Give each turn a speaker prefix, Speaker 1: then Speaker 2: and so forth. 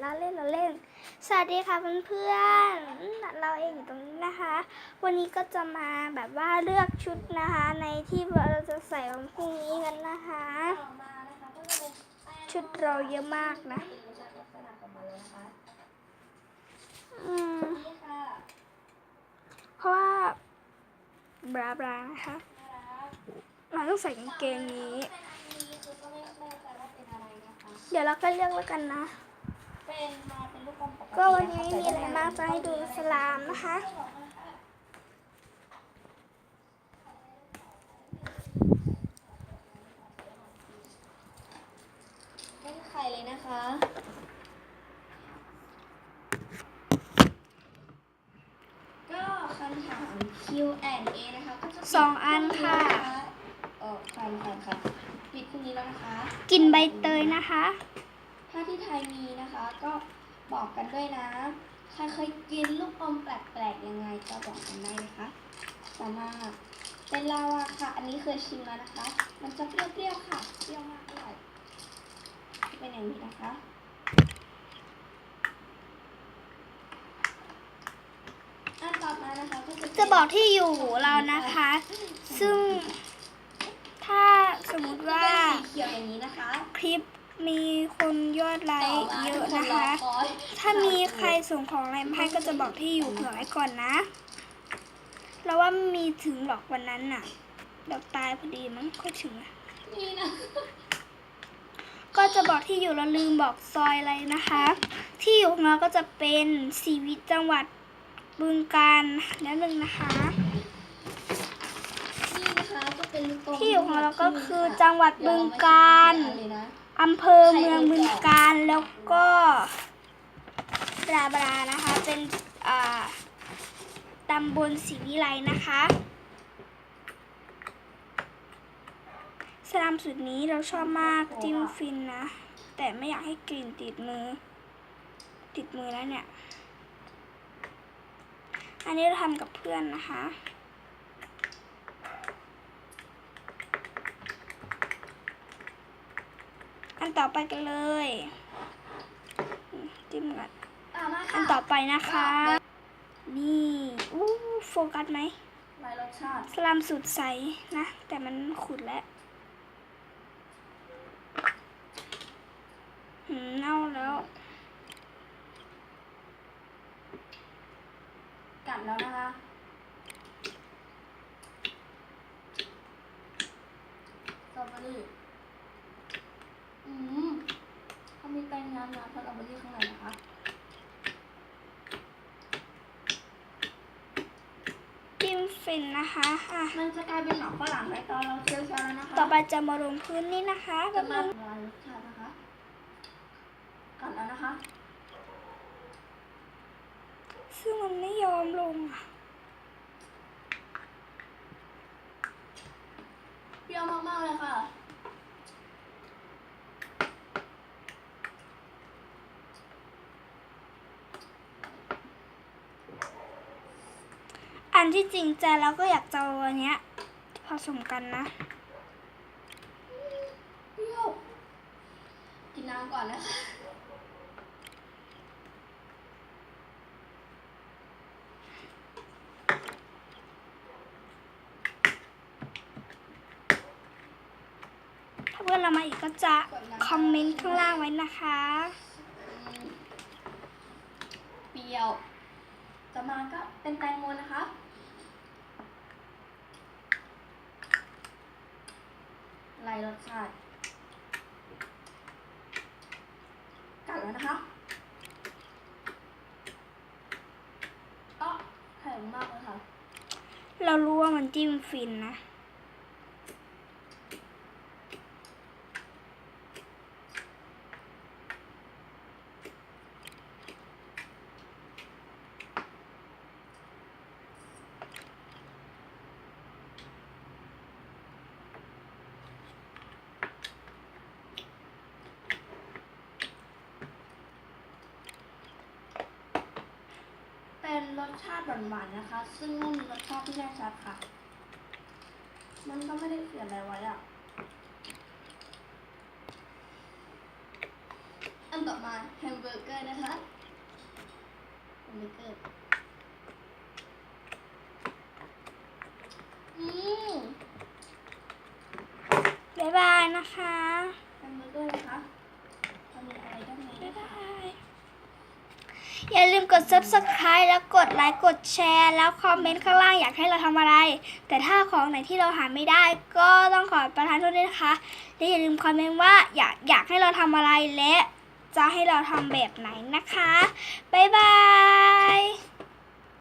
Speaker 1: เราเล่นเราเล่น สวัสดีค่ะเพื่อนๆเราเองอยู่ตรงนี้นะคะ วันนี้ก็จะมาแบบว่าเลือกชุดนะคะ ในที่เราจะใส่วันพรุ่งนี้กันนะคะ ชุดเราเยอะมากนะอืมเพราะว่าบราบรานะคะเราต้องใส่กางเกงนี้
Speaker 2: เดี๋
Speaker 1: ยวเราก็เลือกแล้วกันนะ
Speaker 2: เป็นมาเป็นลูกกลมปกติ
Speaker 1: ก็วันนี้ไม่มีอะไรมากจะให้ดูสลามนะคะ
Speaker 2: ไม่มีใครเลยนะคะ ก็คำถาม Q&A นะคะก็จะปิด
Speaker 1: สองอันค่ะ
Speaker 2: เออคันคันค่ะปิดพรุ่งนี้แล้วนะคะ
Speaker 1: กินใบเตยนะคะ
Speaker 2: ถ้าที่ไทยมีนะคะ ก็บอกกันด้วยนะ ใครเคยกินลูกอมแปลกๆยังไงก็บอกกันได้นะคะต่อมาเป็นลาวาค่ะ อันนี้เคยชิมแล้วนะคะ มันจะเปรี้ยวๆค่ะ เปรี้ยวมากอร่อยเป็นอย่างนี้นะคะอันต่อมานะคะก็จะเป็น
Speaker 1: จะบอกที่อยู่เรานะคะ ซึ่งถ้าสมมุติว่า
Speaker 2: เป็นสีเขียวอย่างนี้นะคะ
Speaker 1: คลิป มีคนยอดไล
Speaker 2: ต่อ
Speaker 1: ค์
Speaker 2: มา
Speaker 1: เย
Speaker 2: ทุ
Speaker 1: อะ
Speaker 2: กคน
Speaker 1: นะ
Speaker 2: รอ
Speaker 1: คะ
Speaker 2: คอย
Speaker 1: ถ้ามีใครส่งของอะไรมาให้ก็จะบอกที่อยู่เผื่อไว้ก่อนนะ เราว่ามีถึงหรอกวันนั้นน่ะเดี๋ยวตายพอดีมั้งก็ถึงอะ
Speaker 2: นี่นะ
Speaker 1: ก็จะบอกที่อยู่เราลืมบอกซอยอะไรนะคะ ที่อยู่ของเราก็จะเป็นสีวิตจังหวัดบึงการแล้วหนึ่งนะคะ
Speaker 2: นี่นะคะก็เป็นลูกอม
Speaker 1: ที่อยู่ของเราก็คือ
Speaker 2: ที่มีะ
Speaker 1: จังหวัดบึงการ
Speaker 2: เดี๋ยวเอำ
Speaker 1: เภอเมืองบึงการแล้วก็บราบรานะคะ เป็นตำบลศรีวิไลนะคะสลามสูตรนี้เราชอบมากจิ้มฟินนะ แต่ไม่อยากให้กลิ่นติดมือ ติดมือแล้วเนี่ย อันนี้เราทำกับเพื่อนนะคะ อันต่อไปกันเลยอืมจิ้มก่อน
Speaker 2: อะมา
Speaker 1: อั
Speaker 2: ค่ะ
Speaker 1: นต่อไปนะคะ นี่อู้โฟกัสไหม
Speaker 2: หลายรสชาติ
Speaker 1: สลามสูตรใสนะ แต่มันขุดแล้วหืมเน่าแล้ว
Speaker 2: กัดแล้วนะคะสตรอเบอรี่อืมเขามีแป้ง น้ำน้ำสตรอเบอรี่ข้างในนะคะ
Speaker 1: จิ้มฟินนะคะอะ
Speaker 2: มันจะกลายเป็นหนอกฝรั่งไปตอนเราเคี้ยวๆแล้วนะคะ
Speaker 1: ต่อไปจะมาลงพื้นนี่นะคะ
Speaker 2: จะ
Speaker 1: แป๊บ
Speaker 2: มา
Speaker 1: นึง
Speaker 2: ลายรสชาตินะคะกัดแล้วนะคะ
Speaker 1: ซึ่งมันไม่ยอมลงอะ
Speaker 2: เปรี้ยวมากๆเลยค่ะ
Speaker 1: อันที่จริงใจเราก็อยากจะเอาอันเนี้ยผสมกันนะ
Speaker 2: เปรี้ยวกินน้ำก่อนนะคะ
Speaker 1: ถ้าเพื่อนเรามาอีกก็จะคอมเมนต์ข้างล่างไว้นะคะ
Speaker 2: อืมเปรี้ยว จะมาก็เป็นแตงโมนะคะไรสชาติกัดแล้วนะคะอ๋อแข็งมากเลยค่ะ
Speaker 1: เรารู้ว่ามันจิ้มฟินนะ
Speaker 2: รสชาติหวานๆนะคะ ซึ่งไม่มีรสชาติที่แน่ชัดค่ะ มันก็ไม่ได้เขียอะไรไว้อะอันต่อมาแฮมเบอร์เกอร์นะคะแฮมเบอร์เกอร์อืม
Speaker 1: บ๊ายบายนะคะ
Speaker 2: แฮมเบอร์เกอร์นะคะทำมีอะไรด้านใน
Speaker 1: บ๊าย
Speaker 2: นะคะ
Speaker 1: บาย อย่าลืมกด subscribe แล้วกดไลค์กดแชร์ แล้วคอมเมนต์ข้างล่างอยากให้เราทำอะไร แต่ถ้าของไหนที่เราหาไม่ได้ ก็ต้องขอประทานโทษด้วยนะคะและอย่าลืมคอมเมนต์ว่าอยากอยากให้เราทำอะไรและจะให้เราทำแบบไหนนะคะ บ๊ายบาย